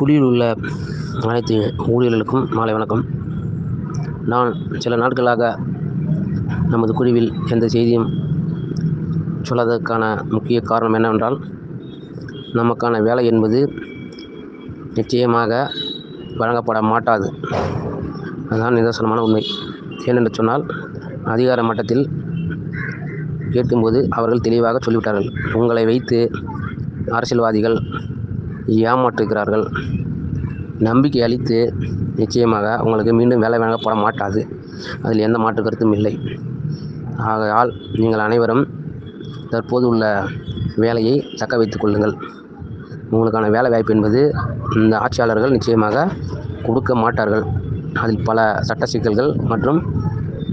குழியில் உள்ள அனைத்து ஊழியர்களுக்கும் மாலை வணக்கம். நான் சில நாட்களாக நமது குழுவில் எந்த செய்தியும் சொல்லாததற்கான முக்கிய காரணம் என்னவென்றால் நமக்கான வேலை என்பது நிச்சயமாக வழங்கப்பட மாட்டாது. அதுதான் நிதர்சனமான உண்மை. ஏனென்று சொன்னால் அதிகார மட்டத்தில் கேட்கும்போது அவர்கள் தெளிவாக சொல்லிவிட்டார்கள். உங்களை வைத்து அரசியல்வாதிகள் ஏமாற்றுகிறார்கள். நம்பிக்கை அளித்து நிச்சயமாக உங்களுக்கு மீண்டும் வேலை வழங்கப்பட மாட்டாது. அதில் எந்த மாற்று கருத்தும் இல்லை. ஆகையால் நீங்கள் அனைவரும் தற்போது உள்ள வேலையை தக்க வைத்துக் கொள்ளுங்கள். உங்களுக்கான வேலை வாய்ப்பு என்பது இந்த ஆட்சியாளர்கள் நிச்சயமாக கொடுக்க மாட்டார்கள். அதில் பல சட்ட சிக்கல்கள் மற்றும்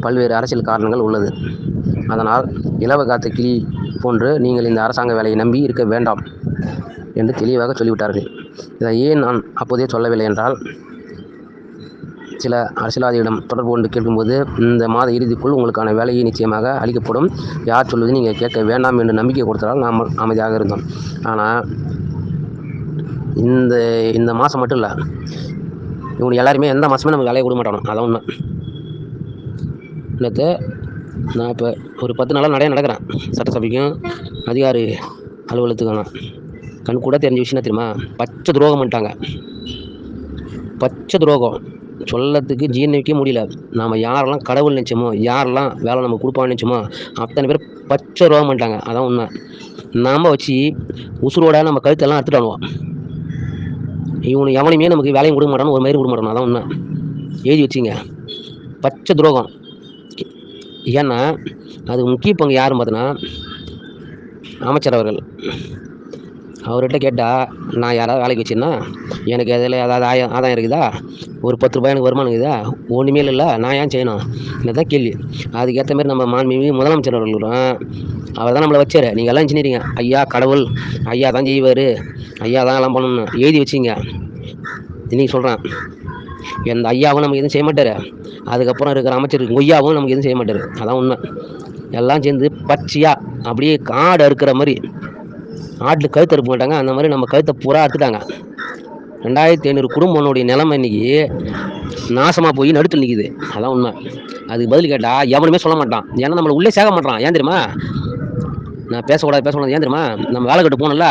பல்வேறு அரசியல் காரணங்கள் உள்ளது. அதனால் இலவ காத்த கிளி போன்று நீங்கள் இந்த அரசாங்க வேலையை நம்பி இருக்க வேண்டாம். என்று தெளிவாக சொல்லிவிட்டார்கள். இதை ஏன் நான் அப்போதே சொல்லவில்லை என்றால் சில அரசியல்வாதிகளிடம் தொடர்பு கொண்டு கேட்கும்போது இந்த மாத இறுதிக்குள் உங்களுக்கான வேலையை நிச்சயமாக அளிக்கப்படும். யார் சொல்வது நீங்கள் கேட்க வேண்டாம் என்று நம்பிக்கை கொடுத்ததால் நாம் அமைதியாக இருந்தோம். ஆனால் இந்த இந்த மாதம் மட்டும் இல்லை. இவங்க எல்லாருமே எந்த மாதமே நமக்கு வேலையை கொடுக்க மாட்டானோ அதான் உண்மை. நேற்று நான் இப்போ ஒரு பத்து நாளாக நிறைய நடக்கிறேன். சட்டசபைக்கும் அதிகாரி அலுவலகத்துக்கான கண் கூட தெரிஞ்ச விஷயம் தெரியுமா? பச்சை துரோகம் பண்ணிட்டாங்க. பச்சை துரோகம். சொல்லத்துக்கு ஜீர்ணிக்கவே முடியல. நாம் யாரெல்லாம் கடவுள் நினச்சோமோ யாரெல்லாம் வேலை நம்ம கொடுப்பான்னு நினச்சோமோ அத்தனை பேர் பச்சை துரோகம் பண்ணிட்டாங்க. அதான் உண்மை. நாம் வச்சு உசுரோட நம்ம கழுத்தெல்லாம் அறுத்துட்டானுவோம் இவனு எவனையுமே நமக்கு வேலையும் கொடுக்க மாட்டானு ஒரு மாதிரி கொடுக்க மாட்டானு. அதான் உண்மை. எழுதி வச்சுங்க. பச்சை துரோகம். ஏன்னா அது முக்கிய பங்கு யாருன்னு பார்த்தோன்னா அமைச்சர் அவர்கள். அவர்கிட்ட கேட்டால் நான் யாராவது வேலைக்கு வச்சிருந்தா எனக்கு அதில் ஏதாவது ஆயம் ஆதாயம் இருக்குதா? ஒரு பத்து ரூபாய் எனக்கு வருமானம் இருக்குதா? ஒன்றுமே இல்லை நான் ஏன் செய்யணும்? இதுதான் கேள்வி. அதுக்கேற்ற மாதிரி நம்ம மாண்புமிகு முதலமைச்சர் அவர்களும் அவர் தான் நம்மளை வச்சார். நீங்கள் எல்லாம் செஞ்சுறீங்க ஐயா கடவுள் ஐயா தான் செய்வார். ஐயா தான் எல்லாம் பண்ணணும்னு எழுதி வச்சிங்க. இன்றைக்கி சொல்கிறேன் எந்த ஐயாவும் நமக்கு எதுவும் செய்ய மாட்டார். அதுக்கப்புறம் இருக்கிற அமைச்சர் கொய்யாவும் நமக்கு எதுவும் செய்ய மாட்டார். அதான் உண்மை. எல்லாம் சேர்ந்து பச்சையாக அப்படியே காடு அறுக்கிற மாதிரி. ஆட்டில் கழுத்து அறுக்க மாட்டாங்க அந்த மாதிரி நம்ம கழுத்தை பூரா அறுத்துட்டாங்க. ரெண்டாயிரத்தி ஐநூறு குடும்பனுடைய நிலைமை இன்னைக்கு நாசமாக போய் நடுத்து நிற்கிது அதான் உண்மை. அதுக்கு பதில் கேட்டால் எவனுமே சொல்ல மாட்டான். ஏன்னா நம்மளை உள்ளே சேர்க்க மாட்டான். ஏன் தெரியுமா? நான் பேசக்கூடாது பேசக்கூடாது. ஏன் தெரியுமா? நம்ம வேலை கட்டு போனோம்ல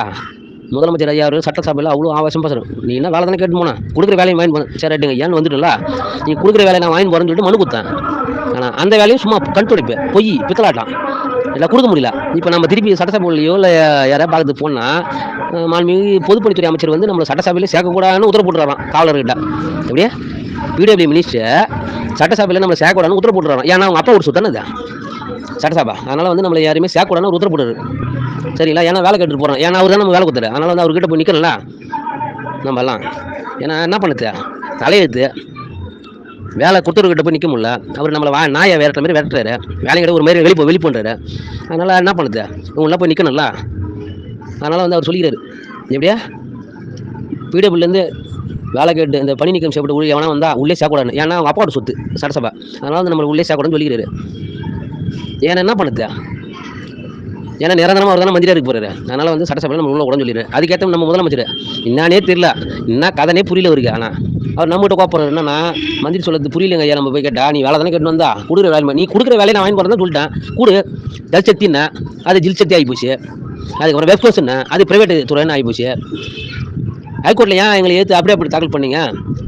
முதலமைச்சர் ஐயா அவர் சட்டசபையில் அவ்வளோ ஆவேசம் பேசுகிறோம் நீ என்ன வேலை தானே கேட்டு போனேன். கொடுக்குற வேலையை வாங்கி போனேன் சரி ரைட்டுங்க ஏன்னு வந்துட்டுல நீ கொடுக்குற வேலையை நான் வாங்கி போகிறேன்னு சொல்லிட்டு மனு கொடுத்தேன். ஆனால் அந்த வேலையும் சும்மா கண் துடைப்பு பொய் பித்தலாட்டம். இல்லை கொடுக்க முடியல. இப்போ நம்ம திருப்பி சட்டசபையிலையோ இல்லை யாராவது பார்க்கறதுக்கு போனால் மாண்புமிகு பொதுப்பணித்துறை அமைச்சர் வந்து நம்மளை சட்டசபையில் சேர்க்கக்கூடாதுன்னு உத்தரவு போட்டுறாராம் காவலர்கிட்ட. எப்படியா பிடபிள்யூ மினிஸ்டர் சட்டசபையில் நம்மளை சேர்க்கக்கூடாதுன்னு உத்தரவு போட்டுறாராம். ஏன்னா அவங்க அப்பா ஒரு சொத்தானே அது சட்டசபா. அதனால் வந்து நம்மளை யாருமே சேர்க்கக்கூடாதுன்னு ஒரு உத்தரவு போட்டுரு சரிங்களா? ஏன்னா வேலை கேட்டுட்டு போகிறோம் ஏன்னா அவர் தான் நம்ம வேலை கொடுத்தாரு. அதனால் வந்து அவர்கிட்ட போய் நிற்கணும்ல நம்மலாம் ஏன்னா என்ன பண்ணுது? தலையெழுத்து. வேலை கொடுத்தவர்கிட்ட போய் நிற்க முடியல. அவர் நம்மளை வா நாயை விரட்டுற மாதிரி விரட்டுறாரு. வேலைக்கிட்ட ஒரு மாதிரி வெளி வெளி பண்ணுறாரு அதனால் என்ன பண்ணுது? இவங்களாம் போய் நிற்கணும்ல அதனால் வந்து அவர் சொல்லிக்கிறாரு. எப்படியா? பிடபிள்யூலேருந்து வேலை கேட்டு இந்த பணி நீக்கம் செய்யப்பட்ட ஊழியர் எவனா வந்தால் உள்ளே சேர்க்கக்கூடாது ஏன்னா அவங்க அப்பாவோட சொத்து சட்டசபை. அதனால் வந்து நம்ம உள்ளே சேர்க்கக்கூடாதுன்னு சொல்லிக்கிறாரு. ஏன்னா என்ன பண்ணுது? ஏன்னா நிரந்தரமாக அவர் தானே மந்திரியாக இருக்க அதனால் வந்து சட்டசபையில் நம்ம உள்ள உடம்பு சொல்லிடுறேன் அதுக்கேற்ற நம்ம முதலமைச்சர். என்னன்னே தெரியல. என்ன கதனே புரியல இருக்கு ஆனால் அவர் நம்மகிட்ட கோப்பறது என்னன்னா மந்திரி சொல்றது புரியலங்க ஐயா நம்ம போய் கேட்டா நீ வேலை தானே கேட்டு வந்தா? கொடுக்குற வேலை நீ கொடுக்குற வேலையை நான் வாங்கி போகிறதா சொல்லிட்டேன். கொடு. ஜல் சக்தின்னா அது ஜில் சக்தி ஆகி போச்சு. அதுக்கப்புறம் வெப்கோஸ்ன்னு அது பிரைவேட் துறைன்னு ஆகி போச்சு. ஹைகோர்ட்டில் ஏன் எங்களை ஏற்று அப்படியே அப்படி தாக்கல் பண்ணீங்க?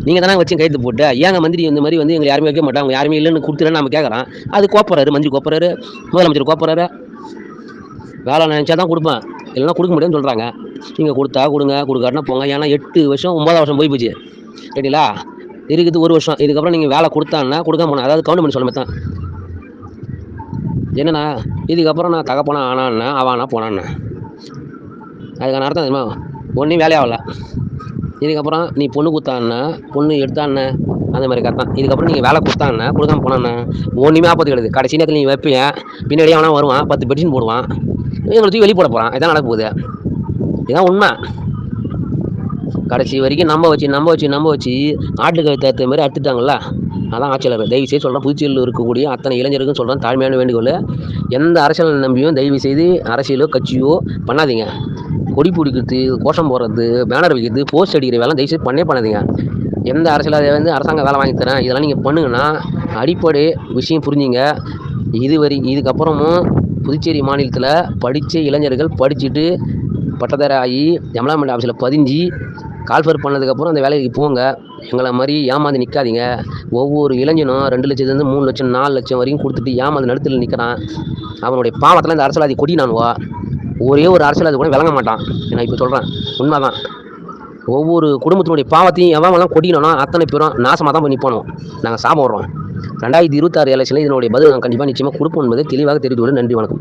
நீங்கள் தானே வச்சு கைது போட்டு ஏங்க மந்திரி இந்த மாதிரி வந்து எங்களை யாருமே வைக்க மாட்டாங்க யாருமே இல்லைன்னு கொடுத்துறேன்னு நம்ம கேட்குறோம் அது கோப்பறாரு மந்திரி கோப்பறாரு முதலமைச்சர் கோப்பறாரு வேலை நினச்சா தான் கொடுப்பேன். இல்லைன்னா கொடுக்க முடியாதுன்னு சொல்கிறாங்க நீங்கள் கொடுத்தா கொடுங்க கொடுக்காட்டினா போங்க. ஏன்னா எட்டு வருஷம் ஒம்பதாம் வருஷம் போய் போச்சு. சரிங்களா இருக்குது ஒரு வருஷம். இதுக்கப்புறம் நீங்கள் வேலை கொடுத்தான்னா கொடுக்காம போனா அதாவது கவுண்ட் பண்ணி சொல்ல தான். என்னண்ணா? இதுக்கப்புறம் நான் தகப்பனா ஆனான்னா அவானா போனான்னா? அதுக்கான அர்த்தம் தெரியுமா? ஒன்றும் வேலையாகல இதுக்கப்புறம் நீ பொண்ணு கொடுத்தான்னா பொண்ணு எடுத்தான்னா அந்த மாதிரி கத்தான் இதுக்கப்புறம் நீங்கள் வேலை கொடுத்தான்னா கொடுக்காம போனான்னா ஒன்றுமே ஆபத்து கிடையாது. கடைசி நேரத்தில் நீ வைப்பீங்க பின்னாடியே அவனா வருவான். பத்து பெட்டிஷன் போடுவான். இவங்களை தூக்கி வெளியே போட போகிறான் இதான் நடக்க போகுது. இதான் உண்மை. கடைசி வரைக்கும் நம்ம வச்சு நம்ம வச்சு நம்ப வச்சு ஆட்டுக்கு தகுந்த மாதிரி அறுத்துட்டாங்கல்ல? அதான் ஆட்சியாளர் தயவு செய்து சொல்கிறேன் புதுச்சேரியில் இருக்கக்கூடிய அத்தனை இளைஞருக்கும் சொல்கிறேன் தாழ்மையான வேண்டுகோள். எந்த அரசியல் நம்பியும் தயவு செய்து அரசியலோ கட்சியோ பண்ணாதீங்க. கொடி பிடிக்கிறது கோஷம் போடுறது பேனர் வைக்கிறது போஸ்ட் அடிக்கிற வேலை தயவுசெய்து பண்ணே பண்ணாதீங்க. எந்த அரசியலாக வந்து அரசாங்கம் வேலை வாங்கி தரேன் இதெல்லாம் நீங்கள் பண்ணுங்கன்னா அடிப்படை விஷயம் புரிஞ்சுங்க. இது வரை இதுக்கப்புறமும் புதுச்சேரி மாநிலத்தில் படித்த இளைஞர்கள் படிச்சுட்டு பட்டதாரி ஆகி எம்ப்ளாய்மெண்ட் ஆஃபீஸில் பதிஞ்சு கால்ஃபர் பண்ணதுக்கப்புறம் அந்த வேலைக்கு போங்க. எங்களை மாதிரி ஏமாந்து நிற்காதீங்க ஒவ்வொரு இளைஞனும் ரெண்டு லட்சத்துலேருந்து மூணு லட்சம் நாலு லட்சம் வரைக்கும் கொடுத்துட்டு ஏமாந்து நடுத்தில் நிற்கிறான் அவனுடைய பாவத்தில் இந்த அரசியல்வாதி கொடி நானுவா? ஒரே ஒரு அரசியல்வாதி கூட விளங்க மாட்டான். நான் இப்போ சொல்கிறேன் உண்மை தான் ஒவ்வொரு குடும்பத்தினுடைய பாவத்தையும் எவன் எல்லாம் கொடினோன்னா அத்தனை பேரும் நாசமாக தான் பண்ணி போனோம் நாங்கள் சாப்பிட்றோம் ரெண்டாயிரத்தி இருபத்தாறு எலெக்ஷனில் இதனுடைய பதில் நாங்கள் கண்டிப்பாக நிச்சயமாக கொடுப்போம் என்பதை தெளிவாக தெரிவித்துள்ளேன் நன்றி வணக்கம்.